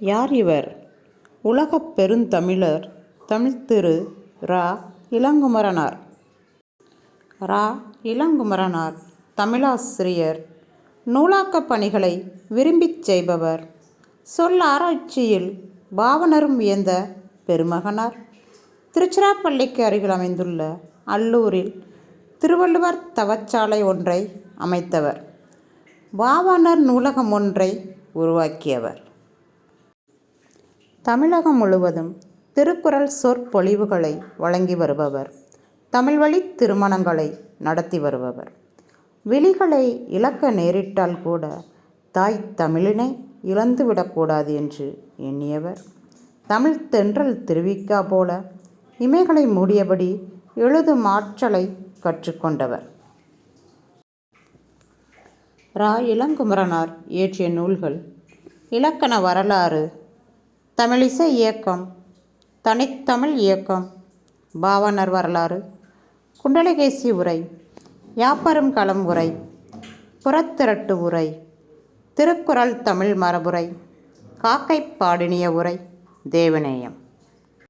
யார் இவர்? உலகப் பெருந்தமிழர் தமிழ்த்திரு ரா. இளங்குமரனார். ரா. இளங்குமரனார் தமிழாசிரியர். நூலாக்கப் பணிகளை விரும்பிச் செய்பவர். சொல் ஆராய்ச்சியில் பாவனரும் வியந்த பெருமகனார். திருச்சிராப்பள்ளிக்கு அருகில் அமைந்துள்ள அல்லூரில் திருவள்ளுவர் தவச்சாலை ஒன்றை அமைத்தவர். பாவாணர் நூலகம் ஒன்றை உருவாக்கியவர். தமிழகம் முழுவதும் திருக்குறள் சொற்பொழிவுகளை வழங்கி வருபவர். தமிழ்வழி திருமணங்களை நடத்தி வருபவர். விழிகளை இழக்க நேரிட்டால் கூட தாய் தமிழினை இழந்துவிடக்கூடாது என்று எண்ணியவர். தமிழ் தென்றல் திருவிக்கா போல இமைகளை மூடியபடி எழுதும் ஆற்றலை கற்றுக்கொண்டவர். ரா. இளங்குமரனார் இயற்றிய நூல்கள் இலக்கண வரலாறு தமிழிசை இயக்கம். தனித்தமிழ் இயக்கம். பாவனர் வரலாறு. குண்டலகேசி உரை. யாப்பரும் களம் உரை. புறத்திரட்டு உரை. திருக்குறள் தமிழ் மரபுரை. காக்கை பாடினிய உரை. தேவநேயம்.